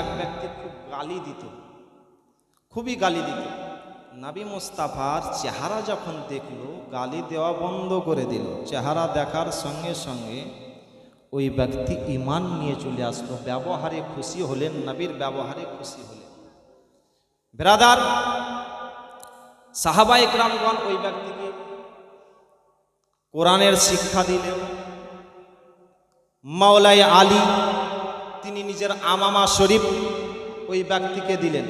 এক ব্যক্তি খুব গালি দিত, খুবই গালি দিত। নাবি মুস্তাফার চেহারা যখন দেখল, গালি দেওয়া বন্ধ করে দিল। চেহারা দেখার সঙ্গে সঙ্গে ওই ব্যক্তি ইমান নিয়ে চলে আসলো। ব্যবহারে খুশি হলেন, নবীর ব্যবহারে খুশি হলেন। ব্রাদার, সাহাবা ইকরামগণ ওই ব্যক্তিকে কোরআনের শিক্ষা দিলেন। মাওলাই আলী তিনি নিজের আমামা শরীফ ওই ব্যক্তিকে দিলেন।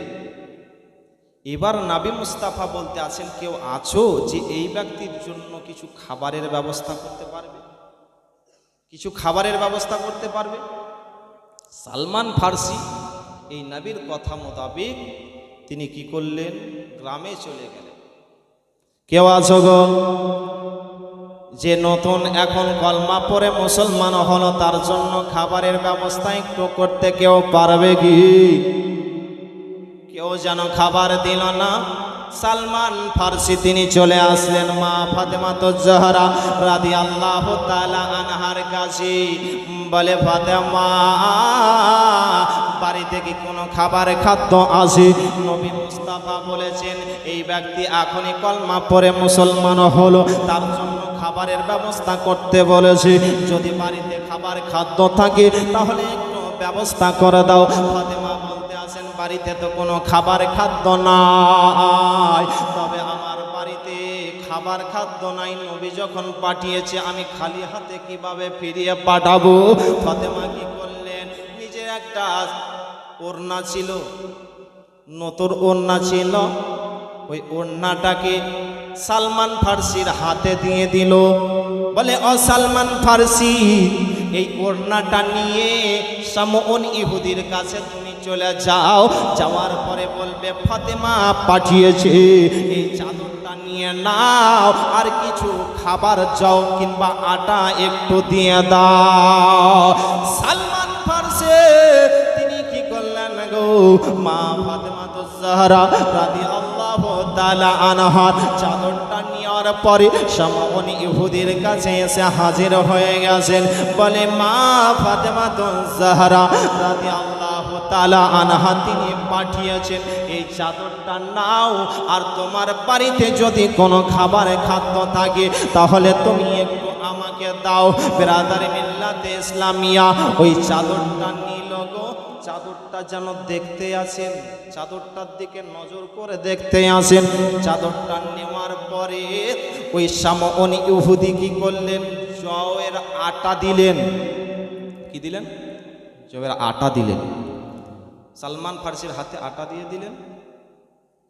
এবার নাবি মুস্তাফা বলতে আছেন, কেউ আছো যে এই ব্যক্তির জন্য কিছু খাবারের ব্যবস্থা করতে পারবে? কিছু খাবারের ব্যবস্থা করতে পারবে? সালমান ফার্সি এই নবীর কথা মোতাবেক তিনি কি করলেন? গ্রামে চলে গেলেন। কেউ আছো গো যে নতুন এখন কলমা পরে মুসলমান হলো, তার জন্য খাবারের ব্যবস্থা একটু করতে কেউ পারবে কি? কেউ যেন খাবার দিল না। সালমান ফার্সি তিনি চলে আসলেন মা ফাতেমা তো জহরা রাদি আল্লাহ আনহার কাছে। বলে, ফাতেমা বাড়ি থেকে কোনো খাবার খাদ্য আসে নবী মুস্তাফা বলেছেন, এই ব্যক্তি এখনই কলমা পরে মুসলমান হলো, তার জন্য খাবারের ব্যবস্থা করতে বলেছি। যদি বাড়িতে খাবার খাদ্য থাকে, তাহলে একটু ব্যবস্থা করে দাও। ফাতেমা বলতে আসেন, বাড়িতে তো কোনো খাবার খাদ্য নাই। তবে আমার বাড়িতে খাবার খাদ্য নাই। নবী যখন পাঠিয়েছে, আমি খালি হাতে কীভাবে ফিরিয়ে পাঠাবো? ফাতেমা কি করলেন? নিজের একটা ওড়না ছিল, নতুন ওড়না ছিল। ওই ওড়নাটাকে সালমান ফার্সির হাতে দিয়ে দিল। বলে ও সালমান ফার্সি, এই ওড়নাটা নিয়ে সামন ইহুদির কাছে তুমি চলে যাও। যাওয়ার পরে বলবে, ফাতেমা পাঠিয়েছে, এই চাদরটা নিয়ে নাও, আর কিছু খাবার যাও কিংবা আটা একটু দিয়ে দাও। সালমান ফার্সে, তিনি কি করলেন গো? মা ফাতেমা তো জাহরা রাদিয়াল্লাহু তাআলা আনহার চাদরটা নেওয়ার পরে সামন ইহুদির কাছে এসে হাজির হয়ে গেছেন। বলে, মা ফাতেমা জাহরা রাদিয়াল্লাহু তাআলা আনহা তিনি পাঠিয়েছেন, এই চাদরটা নাও। আর তোমার বাড়িতে যদি কোনো খাবার খাদ্য থাকে, তাহলে তুমি একটু আমাকে দাও। বেরাদার মিল্লাতে ইসলামিয়া, ওই চাদরটা গো চাদরটা যেন দেখতে আসেন, চাদরটার দিকে নজর করে দেখতে আসেন। চাদরটা নেওয়ার পরে ওই সামন ইহুদি কি করলেন? জয়ের আটা দিলেন। কি দিলেন? জয়ের আটা দিলেন। সালমান ফার্সির হাতে আটা দিয়ে দিলেন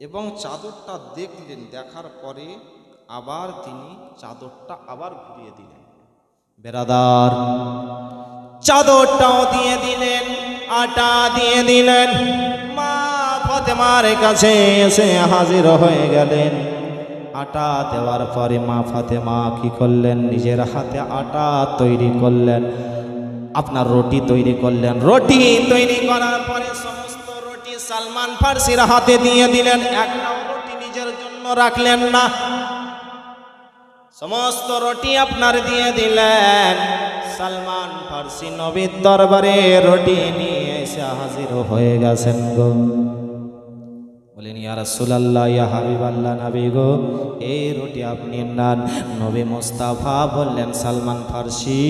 এবং চাদরটা দেখলেন, দেখার পরে আবার তিনি চাদরটা আবার ঘুরিয়ে দিলেন। বেরাদার চাদরটাও দিয়ে দিলেন, আটা দিয়ে দিলেন। মা ফাতেমার কাছে এসে হাজির হয়ে গেলেন। আটা দেওয়ার পরে মা ফাতেমা কি করলেন? নিজের হাতে আটা তৈরি করলেন। আপনার রুটি তৈরি করলেন। রুটি তৈরি করার পরে সমস্ত রুটি সালমান ফার্সির হাতে দিয়ে দিলেন। একটাও রুটি নিজের জন্য রাখলেন না। সমস্ত রুটি আপনার দিয়ে দিলেন। সালমান ফার্সি নবীর দরবারে রুটি নিয়ে এসে হাজির হয়ে গেছেন গো। বলেন, ইয়া রাসূলুল্লাহ, ইয়া হাবিবাল্লাহ নবী গো, এই রুটি আপনি নান। নবী মুস্তাফা বললেন, সালমান ফার্সি,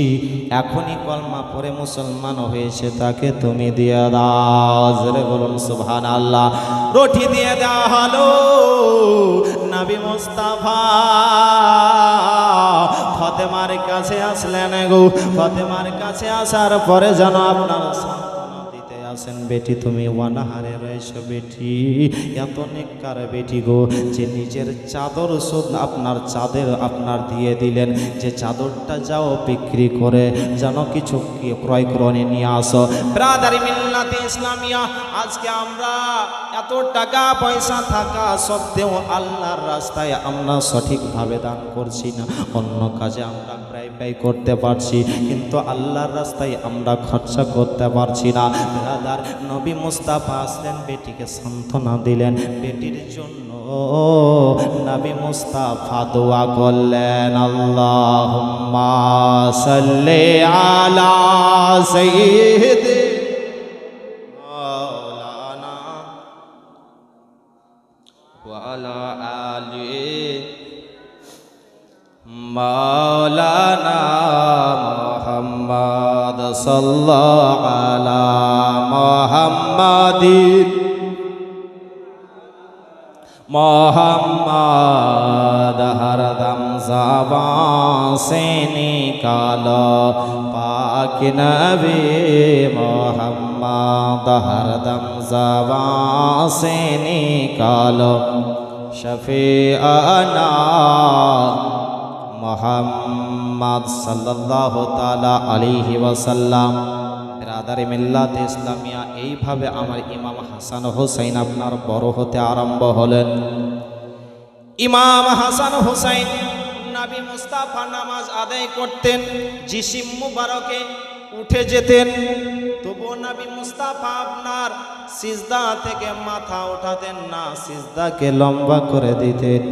এখনই কলমা পরে মুসলমান হয়েছে, তাকে তুমি দিয়ে দাও। জোরে বলুন, সুবহানাল্লাহ। রুটি দিয়ে দেওয়া হলো। নবী মুস্তাফা। ফতেমার কাছে আসলেন গো। ফতেমার কাছে আসার পরে যেন আপনার আসেন বেটি, তুমি ওয়ানাহারে রয়েছো বেটি। এত নেককার বেটি গো, যে নিজের চাদর শোধ আপনার চাঁদের আপনার দিয়ে দিলেন। যে চাদরটা যাও বিক্রি করে যেন কিছু ক্রয় করে নিয়ে আসো। ব্রাদারি মিল্লাতে ইসলামিয়া, আজকে আমরা এত টাকা পয়সা থাকা সত্ত্বেও আল্লাহর রাস্তায় আমরা সঠিকভাবে দান করছি না। অন্য কাজে আমরা প্রায় ব্যয় করতে পারছি, কিন্তু আল্লাহর রাস্তায় আমরা খরচা করতে পারছি না। ব্রাদার নবী মুস্তাফা আসলেন বেটিকে সান্ত্বনা দিলেন বেটির জন্য নবী মুস্তাফা দোয়া করলেন আল্লাহ সাল্লি আলা সাইয়্যিদি مولانا وعلى آل مولانا محمد صلى على محمد মুহাম্মাদিন মোহাম্মদ হরদম সবাসে নিকালো পাক নবী মোহাম্মদ হরদম সবাসে নিকালো শফিআনা মোহাম্মদ সাল্লাল্লাহু তাআলা আলাইহি ওয়াসাল্লাম রাদারি মিল্লাতে ইসলামিয়া এইভাবে আমার ইমাম হাসান হোসাইন আপনার বড় হতে আরম্ভ হলেন। ইমাম হাসান হোসাইন নাবি মুস্তাফা নামাজ আদায় করতেন, জিসিম মুবারকে উঠে যেতেন। তবুও নাবি মুস্তাফা আপনার সিজদা থেকে মাথা ওঠাতেন না, সিজদাকে লম্বা করে দিতেন।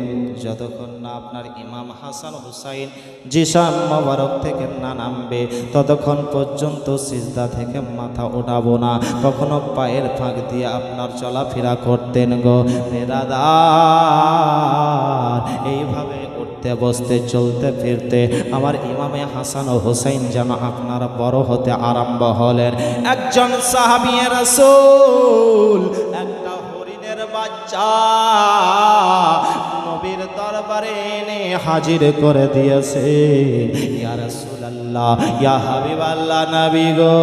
যতক্ষণ না আপনার ইমাম হাসান হুসাইন জিসাম মোবারক থেকে না নামবে, ততক্ষণ পর্যন্ত সিজদা থেকে মাথা ওঠাবো না। কখনো পায়ের ফাঁক দিয়ে আপনার চলাফেরা করতেন গো। বেরাদার এইভাবে উঠতে বসতে, চলতে, ফিরতে আমার ইমামে হাসান ও হোসাইন যেন আপনার বড় হতে আরম্ভ হলেন। একজন সাহাবিয়ে রাসূল, একটা হরিণের বাচ্চা দরবারে হাজির করে দিয়েছে। ইয়া রাসূলুল্লাহ, ইয়া হাবিবাল্লাহ, নবী গো।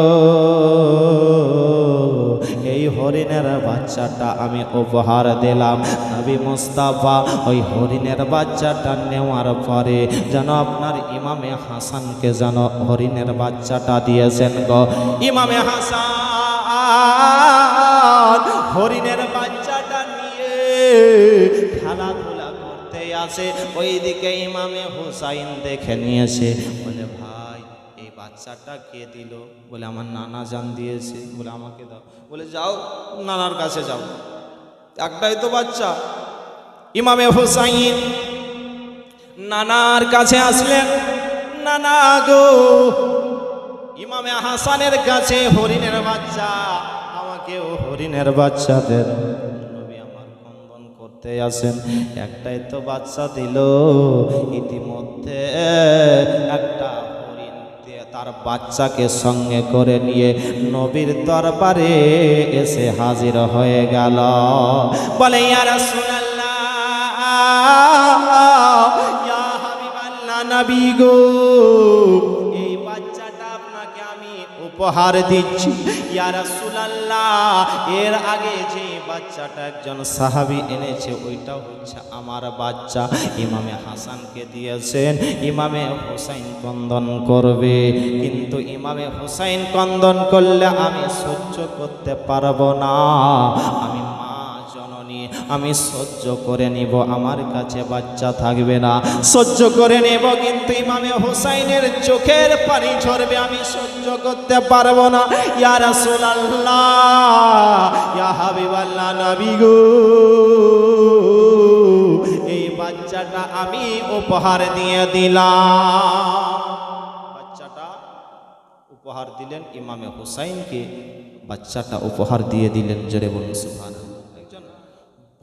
এই হরিণের বাচ্চাটা আমি উপহার দিলাম। নবী মুস্তাফা, ওই হরিণের বাচ্চাটা নেওয়ার পরে যেন আপনার ইমামে হাসানকে যেন হরিণের বাচ্চাটা দিয়েছেন গো। ইমামে হাসান হরিণের বাচ্চাটা নিয়ে খেলাধুলা করতে আসে, ওইদিকে ইমামে হুসাইন দেখে নিয়েছে বাচ্চাটা কে দিল। বলে, আমার নানা জান দিয়েছে। বলে, আমাকে দাও। বলে, যাও, নানার কাছে যাও। একটাই তো বাচ্চা। ইমামে হুসাইন নানার কাছে আসলেন। নানা গো, ইমামে হাসানের কাছে হরিণের বাচ্চা, আমাকেও হরিণের বাচ্চা দেন। নবী আমার কন্দন করতে আসেন। একটাই তো বাচ্চা দিল। ইতিমধ্যে একটা তার বাচ্চাকে সঙ্গে করে নিয়ে নবীর দরবারে এসে হাজির হয়ে গেল। বলে নবী গো, এই বাচ্চাটা আপনাকে আমি উপহার দিচ্ছি। ইয়া রাসূলুল্লাহ, এর আগে যে বাচ্চাটা একজন সাহাবি এনেছে, ওইটা হচ্ছে আমার বাচ্চা। ইমামে হাসানকে দিয়েছেন, ইমামে হোসাইন কন্দন করবে। কিন্তু ইমামে হোসাইন কন্দন করলে আমি সহ্য করতে পারব না। আমি আমি সহ্য করে নিব, আমার কাছে বাচ্চা থাকবে না। সহ্য করে নেব, কিন্তু ইমামে হোসাইনের চোখের পানি ঝরবে, আমি সহ্য করতে পারব না। ইয়া রাসূলুল্লাহ, ইয়া নবী গো এই বাচ্চাটা আমি উপহার দিয়ে দিলাম। বাচ্চাটা উপহার দিলেন ইমামে হুসাইনকে, বাচ্চাটা উপহার দিয়ে দিলেন, জোরে বলুন সুবহান একজন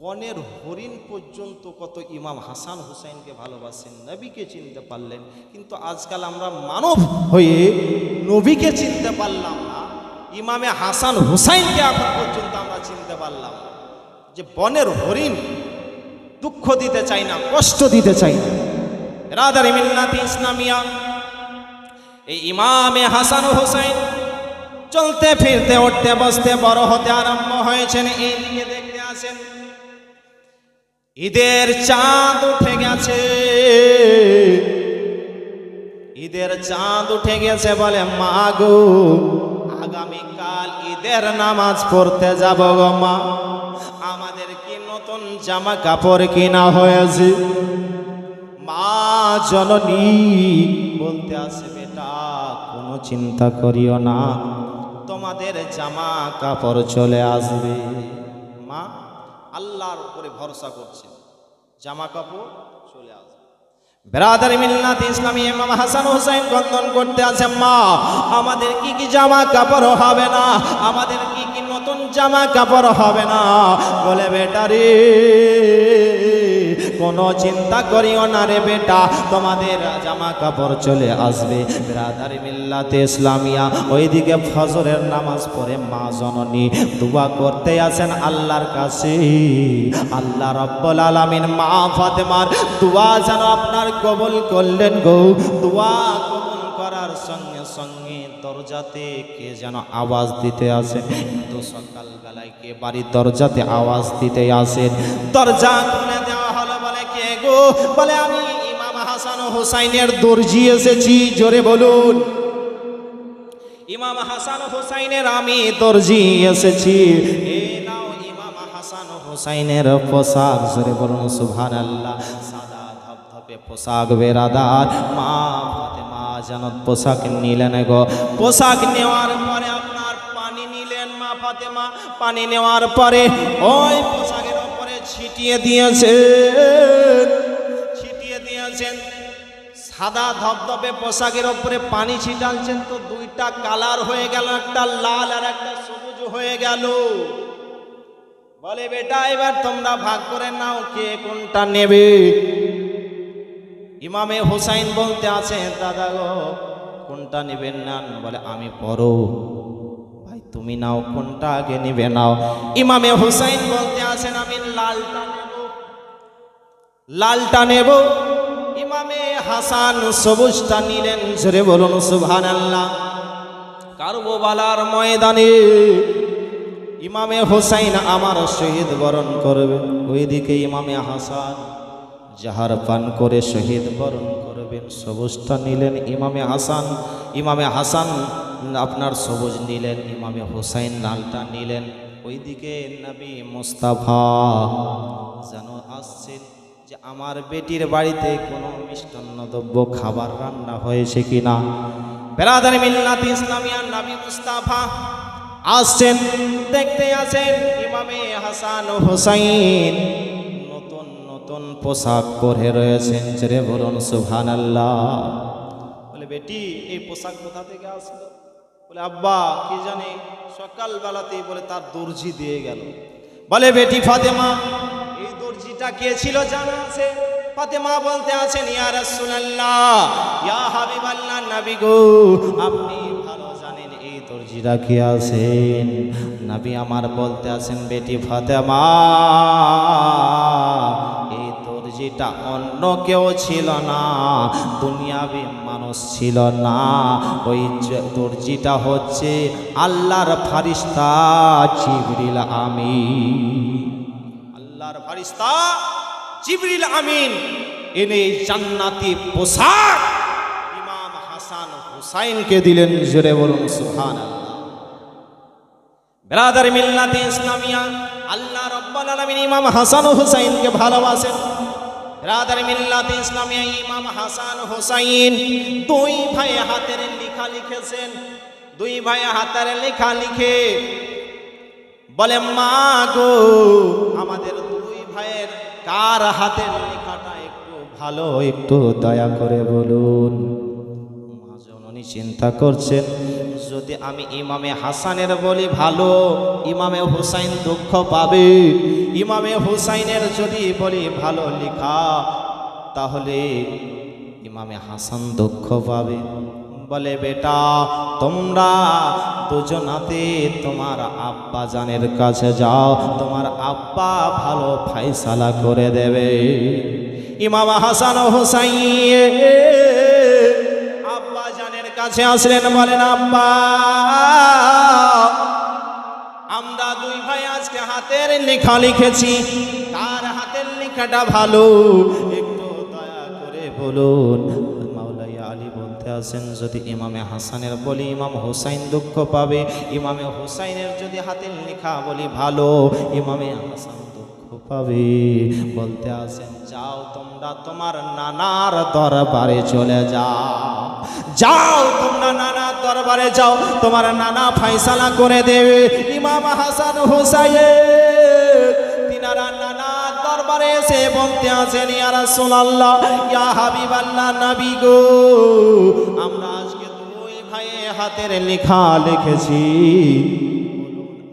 বনের হরিণ পর্যন্ত কত ইমাম হাসান হুসাইনকে ভালোবাসেন, নবীকে চিনতে পারলেন। কিন্তু আজকাল আমরা মানব হয়ে নবীকে চিনতে পারলাম না, ইমামে হাসান হুসাইনকে এখন পর্যন্ত আমরা চিনতে পারলাম যে বনের হরিণ দুঃখ দিতে চাই না, কষ্ট দিতে চাই না। রাদারি মিল্লাতি ইসলামিয়া, এই ইমামে হাসান হোসেন চলতে ফিরতে, উঠতে বসতে বড় হতে আরম্ভ হয়েছেন। এই দিকে দেখতে আসেন ঈদের চাঁদ উঠে গেছে। ঈদের চাঁদ উঠে গেছে বলে, মা গো, আগামীকাল ঈদের নামাজ পড়তে যাব গো মা। আমাদের কি নতুন জামা কাপড় কিনা হয়েছে? মা জননী বলতে আসে বেটা, কোনো চিন্তা করিও না। তোমাদের জামা কাপড় চলে আসবে। মা আল্লাহর উপরে ভরসা করছে। জামা কাপড় চলে আসবে। ব্রাদার মিল্লাত ইসলামী ইমাম হাসান হোসেন কন্দন করতে আছে, মা, আমাদের কি কি জামা কাপড় হবে না? আমাদের কি কি নতুন নতুন জামা কাপড় হবে না? বলে বেটারে কোনো চিন্তা করিও না রে বেটা। তোমাদের জামা কাপড় চলে আসবে। ব্রাদারি মিল্লাতে ইসলামিয়া, ওইদিকে ফজরের নামাজ পড়ে মা জননী দোয়া করতে আছেন আল্লাহর কাছে। আল্লাহ রব্বুল আলামিন, মা ফাতেমার দোয়া যেন আপনার কবুল করলেন গো। দোয়া কবুল করার সঙ্গে সঙ্গে দরজাতে কে যেন আওয়াজ দিতে আসেন তো সকালবেলায় কে বাড়ির দরজাতে আওয়াজ দিতে আসেন? দরজা খুলে দেওয়া হলো বলে, আমি ইমাম হাসান হোসাইনের দর্জি এসেছি, জোরে বলুন। ইমাম হাসান হোসাইনের, আমি দর্জি এসেছি। হোসাইনের পোশাক। জোরে বলুন সুভান আল্লাহ সাদা ধপধপে পোশাক বেরাদার। মা ফাতেমা জানত পোশাক নিলেন গো। পোশাক নেওয়ার পরে আপনার পানি নিলেন মা ফাতেমা। পানি নেওয়ার পরে ওই পোশাকের উপরে ছিটিয়ে দিয়েছেন সাদা ধবধবে পোশাকের ওপরে পানি ছিটালছেন তো দুইটা কালার হয়ে গেল, একটা লাল আর একটা সবুজ হয়ে গেল। বলে, বেটা, এবার তোমরা ভাগ করে নাও, কে কোনটা নেবে? ইমামে হোসাইন বলতে আছে, দাদা গো, কোনটা নেবেন না? বলে, আমি পড়ো ভাই, তুমি নাও, কোনটা আগে নেবে নাও? ইমামে হোসাইন বলতে আছেন, আমি লালটা নেব। লালটা নেব? ইমামে হাসান সবুজটা নিলেন, জোরে বলুন সুভান আল্লাহ কারবোবালার ময়দানে ইমামে হোসাইন আমার শহীদ বরণ করবে। ওইদিকে ইমামে হাসান জাহার পান করে শহীদ বরণ করবেন। সবুজটা নিলেন ইমামে হাসান ইমামে হাসান আপনার সবুজ নিলেন, ইমামে হোসাইন লালটা নিলেন। ওইদিকে নবী মুস্তাফা যেন আসছেন। যে আমার বেটির বাড়িতে কোনো মিষ্টান্ন দ্রব্য খাবার রান্না হয়েছে কিনা? বেরাদার মিল্লাত ইসলামিয়া নবী মুস্তাফা আসছেন, দেখতে আছেন ইমামে হাসান হোসাইন। নতুন নতুন পোশাক পরে রয়েছেন ছেড়ে বলুন সুভান আল্লাহ বলে, বেটি, এই পোশাক কোথা থেকে আসলো? বলে, আব্বা, কি জানি? সকালবেলাতেই বলে, তার দর্জি দিয়ে গেল। বলে, বেটি ফাতেমা দর্জিটা কে ছিল জানা আছে? ফাতেমা বলতে আছেন, ইয়া রাসূলুল্লাহ, ইয়া হাবিবাল্লাহ নবী গো, আপনি ভালো জানেন এই দর্জিরা কে আছেন? নবী আমার বলতে আছেন, বেটি ফাতেমা, এই দর্জিটা অন্য কেউ ছিল না, দুনিয়াবি মানুষ ছিল না। ওই দর্জিটা হচ্ছে আল্লাহর ফারিস্তা জিবরিল আমিন। আল্লাহর ফারিস্তা জিবরিল আমিন এনে জান্নাতি পোশাক ইমাম হাসান হুসাইনকে দিলেন, জোরে বলুন সুবহান ব্রাদার মিল্লাতে ইসলামিয়া, আল্লাহ রব্বাল আলামিন ইমাম হাসান হুসাইনকে ভালোবাসেন। ব্রাদার মিল্লাতে ইসলামিয়া, ইমাম হাসান হুসাইন দুই ভাই হাতের লেখা লিখেছেন। দুই ভাই হাতের লেখা লিখে বলে, মা গো, আমাদের কার হাতের লেখাটা একটু ভালো, একটু দয়া করে বলুন। মা চিন্তা করছেন, যদি আমি ইমামে হাসানের বলি ভালো, ইমামে হুসাইন দুঃখ পাবে। ইমামে হুসাইনের যদি বলি ভালো লেখা, তাহলে ইমামে হাসান দুঃখ পাবে। বলে, বেটা, তোমরা দুজনাতে তোমার আব্বা জানের কাছে যাও। তোমার আব্বা ভালো ফাইসালা করে দেবে। ইমাম হাসান হোসাইন আব্বা জানের কাছে আসলেন, বলেন, আব্বা, আমরা দুই ভাই আজকে হাতের লেখা লিখেছি। কার হাতের লেখাটা ভালো। একটু দয়া করে বলুন আছেন, যদি ইমামে হাসানের বলি ইমাম হোসাইন দুঃখ পাবে। ইমামে হোসাইনের যদি হাতের লেখা বলি ভালো, ইমামে হাসান দুঃখ পাবে। বলতে আছেন, যাও তোমরা তোমার নানার দরবারে চলে যাও। যাও তোমরা নানা দরবারে যাও, তোমার নানা ফাইসালা করে দেবে। ইমাম হাসান হোসাইন তিনারা দরবারে এসে বলতে আছেন, ইয়া রাসূলুল্লাহ, ইয়া হাবিবাল্লাহ, নবী গো, আমরা আজকে দুই ভাইয়ে হাতের লেখা লিখেছি।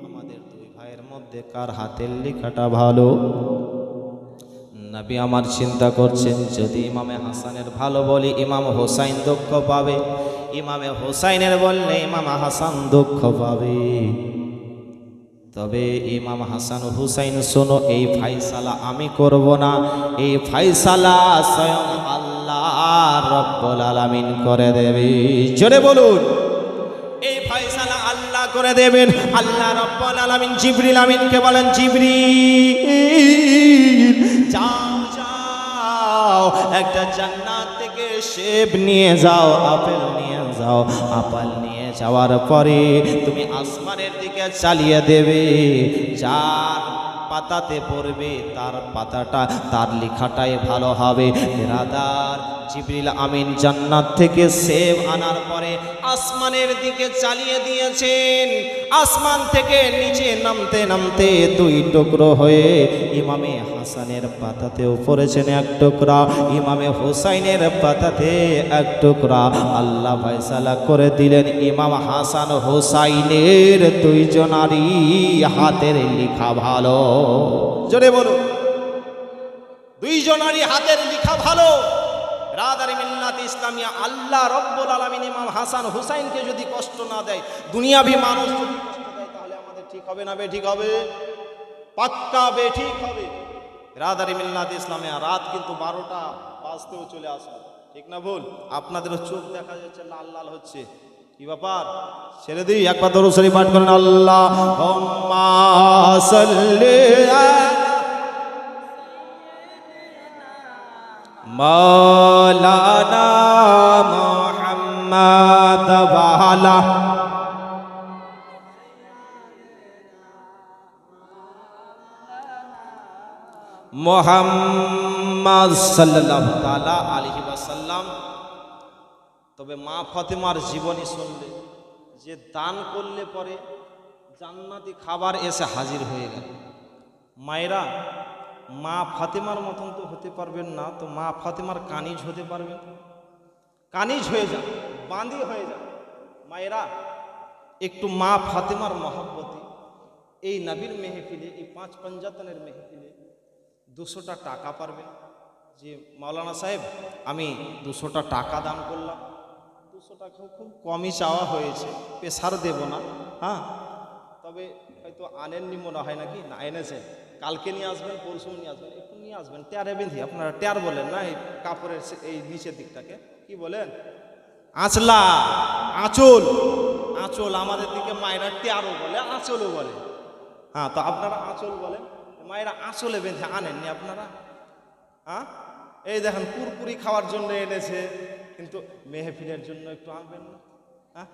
আমাদের দুই ভাইয়ের মধ্যে কার হাতের লেখাটা ভালো? নবী আমার চিন্তা করছেন, যদি ইমামে হাসানের ভালো বলি, ইমাম হোসাইন দুঃখ পাবে। ইমামে হোসাইনের বললে, ইমাম হাসান দুঃখ পাবে। তবে ইমাম হাসান হুসাইন, শোনো, এই ফাইসালা আমি করব না। এই ফাইসালা স্বয়ং আল্লাহ রব্বুল আলামিন করে দেবে। জোরে বলুন। এই ফাইসালা আল্লাহ করে দেবেন। আল্লাহ রব্বুল আলামিন জিবরিল আমিনকে বলেন, জিবরিল, যাও যাও। একটা জান্নাত থেকে সেব নিয়ে যাও, আপেল নিয়ে যাও, আপেল নিয়ে যাওয়ার পরে তুমি আসমানের দিকে চালিয়ে দেবে। যার পাতাতে পড়বে, তার পাতাটা, তার লেখাটাই ভালো হবে। রাদার জিবরিল আমিন জান্নাত থেকে সেব আনার পরে আসমানের দিকে চালিয়ে দিয়েছেন। আসমান থেকে নিচে নামতে নামতে দুই টুকরো হয়ে ইমামে হাসানের পাতাতেও পড়েছেন এক টুকরা, ইমামে হুসাইনের পাতাতে এক টুকরা। আল্লাহ ফয়সালা করে দিলেন ইমাম হাসান হোসাইনের দুইজনারই হাতের লেখা ভালো। জোরে বলুন। দুইজনারই হাতের লিখা ভালো। রাদারি মিল্লাত ইসলামিয়া, আল্লাহ রব্বুল আলামিন ইমাম হাসান হুসাইনকে যদি কষ্ট না দেয় দুনিয়াভি মানুষ যদি কষ্ট দেয়, তাহলে আমাদের ঠিক হবে না বে, ঠিক হবে? পাক্কা বে, ঠিক হবে? রাদারি মিল্লাত ইসলামিয়া, রাত কিন্তু বারোটা বাজতেও চলে আসবে ঠিক না ভুল? আপনাদেরও চোখ দেখা যাচ্ছে, লাল লাল হচ্ছে। কি ব্যাপার? ছেড়ে দিই একবার দরুসরি পাঠ করেন আল্লাহ মৌলানা মোহাম্মদ বালা মোহাম্মদ সাল্লাল্লাহু তাআলা আলাইহি তবে মা ফাতেমার জীবনী শুনলে, যে দান করলে পরে জান্নাতি খাবার এসে হাজির হয়ে গেল। মায়েরা, মা ফাতেমার মতন তো হতে পারবেন না, তো মা ফাতেমার কানিজ হতে পারবেন। কানিজ হয়ে যান বাঁধি হয়ে যান। মায়েরা, একটু মা ফাতেমার মহাব্বতে এই নবীর মেহফিলে, এই পাঁচ পঞ্জাতনের মেহফিলে দুশোটা টাকা পারবেন। যে মাওলানা সাহেব, আমি দুশোটা টাকা দান করলাম। দুশো টাকা খুব কমই চাওয়া হয়েছে। পেশার দেব না হ্যাঁ? তবে হয়তো আনেননি মনে হয় নাকি? না এনেছেন কালকে নিয়ে আসবেন, পরশু নিয়ে আসবেন, একটু নিয়ে আসবেন। ট্যারে বেঁধি, আপনারা ট্যার বলেন না, এই কাপড়ের এই নিচের দিকটাকে। কি বলেন? আঁচলা, আঁচল। আঁচল আমাদের দিকে মায়েরা ট্যারও বলে, আঁচলও বলে। হ্যাঁ তো আপনারা আঁচল বলেন। মায়েরা আঁচলে বেঁধে আনেননি আপনারা? হ্যাঁ? এই দেখেন, কুরকুরি খাওয়ার জন্য এনেছে। কিন্তু মেহফিলের জন্য একটু আনবেন না। হ্যাঁ?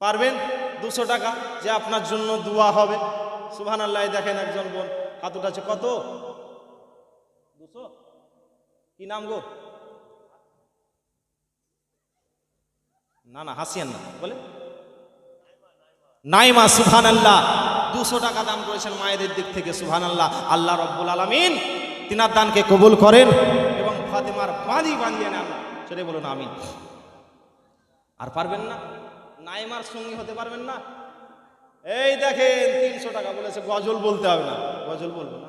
পারবেন? দুশো টাকা যে আপনার জন্য দোয়া হবে। সুহান আল্লাহ দেখেন একজন বোন হাত উঠাচ্ছে কত? দুশো? কি নাম গো? না না, হাসিয়েন না, বলে। নাইমা সুহান আল্লাহ দুশো টাকা দান করেছেন মায়েদের দিক থেকে সুহান আল্লাহ আল্লাহ রব্বুল আলমিন তিনার দানকে কবুল করেন এবং ফাতেমার বাঁধি বাঁধিয়ে নেন। সেটাই বলুন আমি আর পারবেন না? নাইমার সঙ্গী হতে পারবেন না? এই দেখেন, তিনশো টাকা বলেছে, গজল বলতে হবে না। গজল বলব না।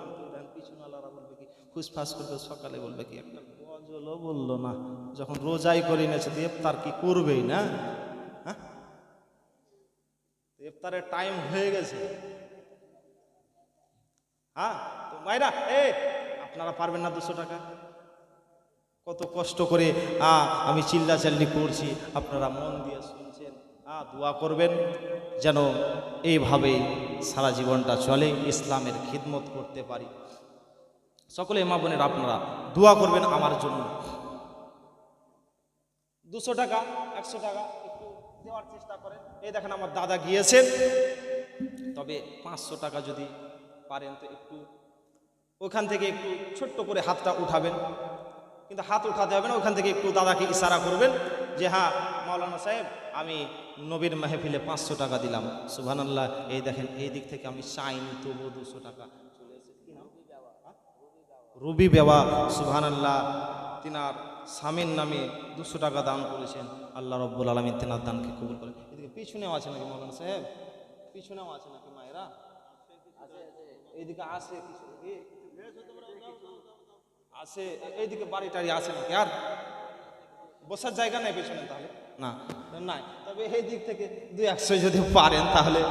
পিছনালারা বলবে কি ফুসফাস করবে, সকালে বলবে কি, একটা গজলও বলল না। যখন রোজাই করে এনেছে, তো কি করবেই না? হ্যাঁ? ইফতারের টাইম হয়ে গেছে। হ্যাঁ? তো মাইরা এ আপনারা পারবেন না দুশো টাকা? কত কষ্ট করে আ, আমি চিল্লাচাল্লি করছি আপনারা মন দিয়ে শুনছেন। আ, দোয়া করবেন যেন এইভাবে সারা জীবনটা চলে ইসলামের খিদমত করতে পারি। সকলে মা বোনের আপনারা দোয়া করবেন আমার জন্য। দুশো টাকা একশো টাকা একটু দেওয়ার চেষ্টা করেন। এই দেখেন আমার দাদা গিয়েছেন। তবে পাঁচশো টাকা যদি পারেন তো একটু ওখান থেকে একটু ছোট্ট করে হাতটা উঠাবেন। কিন্তু হাত উঠাতে হবে না, ওখান থেকে একটু দাদাকে ইশারা করবেন যে হ্যাঁ মাওলানা সাহেব, আমি নবীর মাহফিলে পাঁচশো টাকা দিলাম। সুবহানাল্লাহ, এই দেখেন, এই দিক থেকে আমি চাইনি তবু দুশো টাকা এসেছে। কি নাম? হ্যাঁ? বেওয়া তিনার স্বামীর নামে দুশো টাকা দান করেছেন। আল্লাহ রব্বুল আলমী তেনার দানকে কবুল করে এদিকে পিছনেও আছে নাকি মৌলানা সাহেব? পিছনেও আছে নাকি মায়েরা? এইদিকে আসে কিছু আসে এইদিকে বাড়ি টাড়ি আসে নাকি আর? বসার জায়গা নেই পেছনে তাহলে? না। নাই। তবে এই দিক থেকে দুই একশো যদি পারেন তাহলে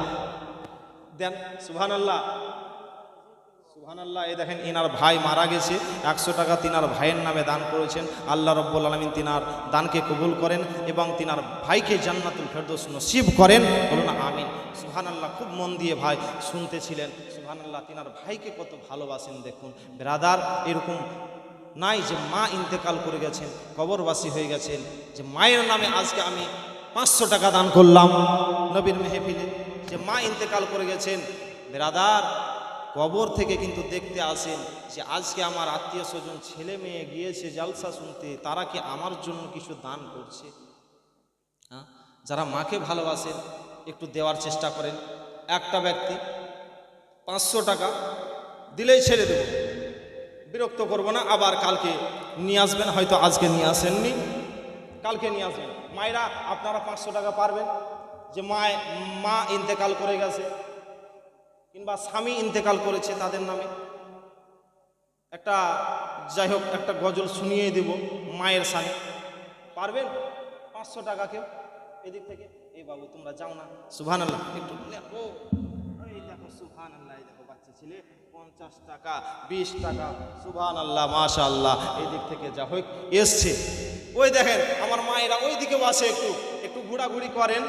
দেন। সুবহান আল্লাহ সুবহান আল্লাহ এই দেখেন ইনার ভাই মারা গেছে। একশো টাকা তিনার ভাইয়ের নামে দান করেছেন। আল্লাহ রব্বুল আলমিন তিনার দানকে কবুল করেন এবং তিনার ভাইকে জান্নাতুল ফেরদৌস নসিব করেন। বলুন আমিন। সুহান আল্লাহ খুব মন দিয়ে ভাই শুনতেছিলেন। সুবহান আল্লাহ তিনার ভাইকে কত ভালোবাসেন দেখুন। ব্রাদার এরকম নাই যে মা ইন্তেকাল করে গেছেন, কবরবাসী হয়ে গেছেন, যে মায়ের নামে আজকে আমি পাঁচশো টাকা দান করলাম নবীর মেহফিলে। যে মা ইন্তেকাল করে গেছেন, ব্রাদার, কবর থেকে কিন্তু দেখতে আসেন যে আজকে আমার আত্মীয় স্বজন, ছেলে মেয়ে গিয়েছে জালসা শুনতে, তারা কি আমার জন্য কিছু দান করছে? হ্যাঁ? যারা মাকে ভালোবাসেন, একটু দেওয়ার চেষ্টা করেন। একটা ব্যক্তি পাঁচশো টাকা দিলেই ছেড়ে দেব। বিরক্ত করব না, আবার কালকে নিয়ে আসবেন, হয়তো আজকে নিয়ে আসেননি। কালকে নিয়ে আসবেন। মায়েরা, আপনারা পাঁচশো টাকা পারবেন। যে মায়, মা ইন্তেকাল করে গেছে, কিংবা স্বামী ইন্তেকাল করেছে তাদের নামে। একটা, যাই হোক, একটা গজল শুনিয়ে দেব মায়ের সামনে। পারবেন? পাঁচশো টাকা কেউ? এদিক থেকে এই বাবু, তোমরা যাও না। সুভান আল্লাহ একটু এই দেখো সুভান আল্লাহ দেখো, বাচ্চা ছেলে পঞ্চাশ টাকা, বিশ টাকা সুভান আল্লাহ মাশা আল্লাহ এই দিক থেকে যা হোক, এসছে। ওই দেখেন, আমার মায়েরা ওই দিকে আসে একটু একটু ঘোরাঘুরি করেন।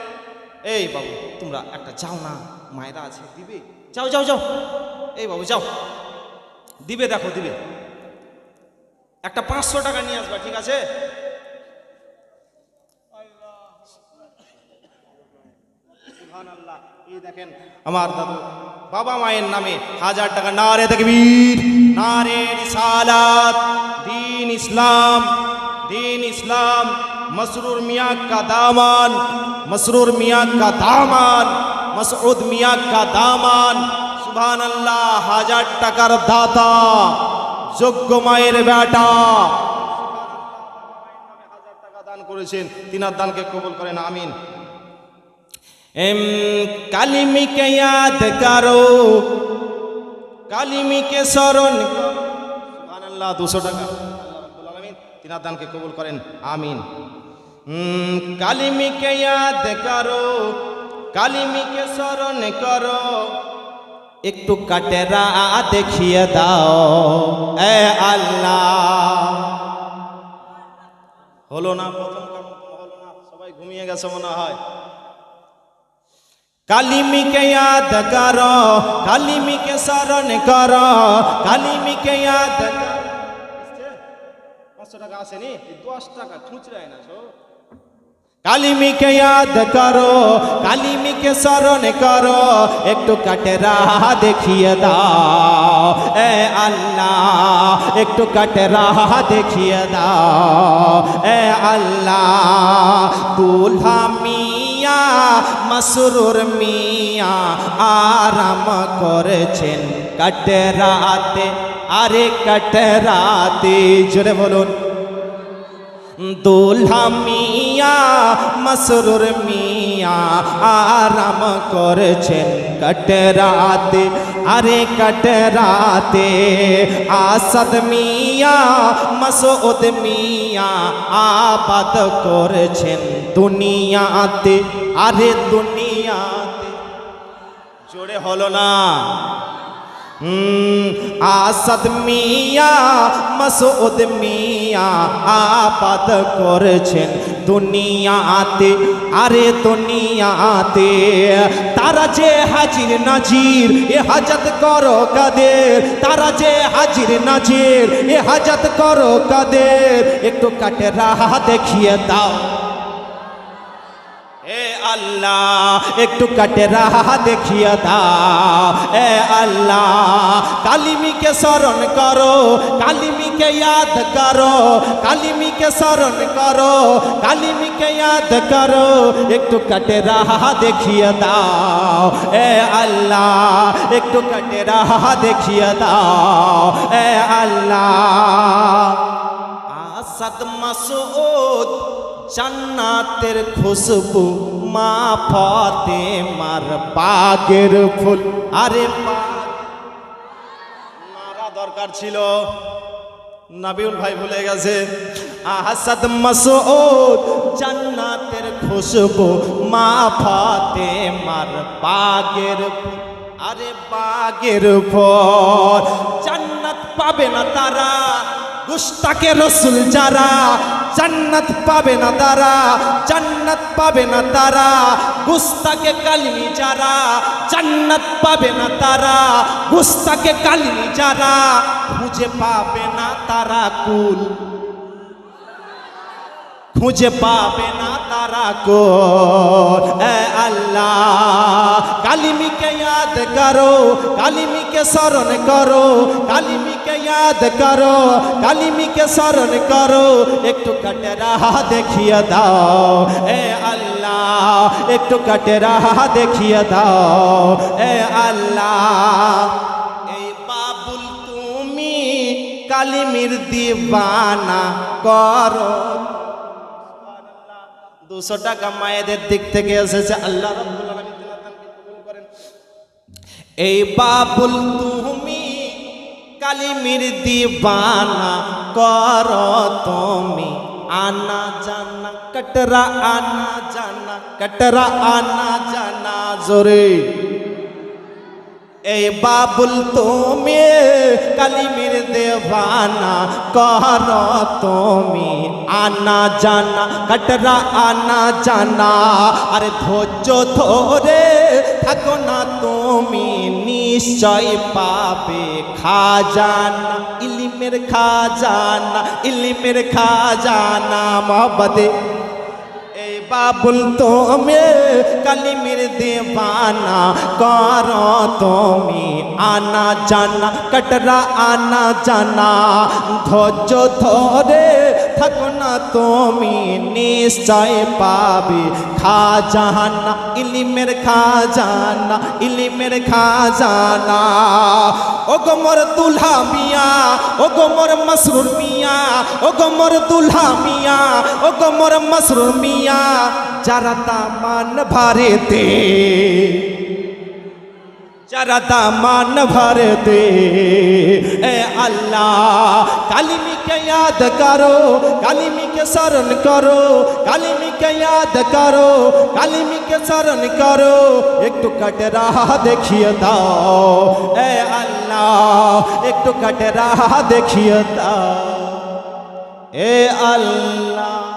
এই বাবু, তোমরা একটা যাও না, মায়েরা আছে, দিবে? যাও যাও যাও। এই বাবু, যাও। দিবে, দেখো, দিবে। একটা পাঁচশো টাকা নিয়ে আসবা, ঠিক আছে? এই দেখেন, আমার দাদু বাবা মায়ের নামে হাজার টাকা নারে তাকবীর নারে রিসালাত। দীন ইসলাম দীন ইসলাম, মসরুর মিয়া কা দামান, মসরুর মিয়া কা দামান, মসউদ মিয়া কা দামান। সুবহানাল্লাহ, হাজার টাকার দাতা, যোগ্য মায়ের বেটা। করেছেন, তিনার দানকে কবুল করেন, আমিন। কালিমিকে ইয়াদ করো। কালিমিকে স্মরণ সুবহানাল্লাহ, দুশো টাকা। আল্লাহ তিনার দানকে কবুল করেন। আমিন। কালিমিকে ইয়াদ করো। কালিমিকে স্মরণ করো। একটু কাটেরা দেখিয়ে দাও। এ আল্লাহ। হলো না, প্রথম হলো না। সবাই ঘুমিয়ে গেছে মনে হয়। কালিমিকে ইয়াদ কর, কালিমিকে স্মরণ কর, কালিমিকে ইয়াদ পাঁচশো টাকা আসেনি? দশ টাকা খুচরা না কালিমিকে ইয়াদ করো, কালিমিকে স্মরণ করো, একটু কাটেরা দেখিয়ে দাও। এ আল্লাহ, একটু কাটেরা দেখিয়ে দাও। এ আল্লাহ দুলহা মিয়া, মাসরুর মিয়া, আরাম করেছেন কাটে রাতে। আরে কাটে রাতে, জোরে বলুন। দোলহা মিয়া, মসরুর মিয়া, আরাম করেছেন কটরাতে আরে কটরাতে আসদ মিয়া মসৌদ মিয়া আবাদ করেছেন দুনিয়াতে আরে দুনিয়াতে জোরে হলো না আসাদ মিয়া, মসউদ মিয়া আবাদ করেছেন দুনিয়াতে। আরে দুনিয়াতে, তারা যে হাজির নাজির, এ হাজত করো কাদের? তারা যে হাজির নাজির, এ হাজত করো কাদের? একটু কাটে রাহা দেখিয়ে দাও। আল্লাহ, একটু কাটে রাহা দেখিয়ে দাও। এ আল্লাহ, কালিমিকে স্মরণ করো, কালিমিকে ইয়াদ করো, কালিমিকে স্মরণ করো, কালিমিকে ইয়াদ করো, একটু কাটে রাহা দেখিয়ে দাও। এ আল্লাহ, একটু কাটে রাহা দেখিয়ে দাও। এ আল্লাহ, আসাদ মাসুদ জান্নাতের খুশবু মা ফতে মার বাগের ফুল। আরে বাগ দরকার ছিল। নাবিউল ভাই ভুলে গেছে। আহাসাদ মাসউদ জান্নাতের খুশবু মা ফাতে মার বাগের। আরে বাগের ফল, জান্নাত পাবে না তারা। গুস্তাকে রসুল যারা জান্নাত পাবে না তারা জান্নাত পাবে না তারা গুস্তাকে কালিমি যারা জান্নাত পাবে না তারা গুস্তাকে কালিমি যারা খুঁজে পাবে না তারা কুল খুঁজে পাবে না তারা কো আল্লাহ, কালিমিকে ইয়াদ করো, কালিমিকে স্মরণ করো, কালিমিকে ইয়াদ করো, কালিমিকে স্মরণ করো, একটু কাটে রাহা দেখিয়ে দাও। এ আল্লাহ, একটু কাটে রাহা দেখিয়ে দাও। এ আল্লাহ, এই বাবুল তুমি কালিমির দিবানা করো। দুশো টাকা মায়েদের দিক থেকে এসেছে, আল্লাহ করেন। এই বাবুল তুমি কালিমির দিবানা কর তুমি, আনা জানা, কটরা আনা জানা, কটরা আনা জানা, জোরে এই বাবুল তুমি কালিমির দেবানা কর তুমি আনা জানা, কটরা আনা জানা। আরে ধৈর্য ধরে থাকো না তুমি, নিশ্চয় পাবে খাজানা, ইলিমের খাজানা ইলিমের খাজানা, মহব্বতে এই বাবুল তুমি কালিমির দেবানা কর তুমি আনা জানা কটরা আনা জানা ধৈর্য ধরে থাকো না তুমি নিশ্চয় পাবে। খাজানা, ইলিমের খাজানা ইলিমের খাজানা। ও গোমর দুলহা মিয়া ও গোমর মসরুর মিয়া ও গোমর দুলহা মিয়া ও গোমর মসরুর মিয়া, যারা দামান ভারেতে যারা দামান ভর দে, এ আল্লাহ, কালিমিকে ইয়াদ করো, কালিমিকে স্মরণ করো, কালিমিকে ইয়াদ করো, কালিমিকে স্মরণ করো, একটু কাটে রাহা দেখিয়ে দাও, এ আল্লাহ, একটু কাটে রাহা দেখিয়ে দাও, এ আল্লাহ।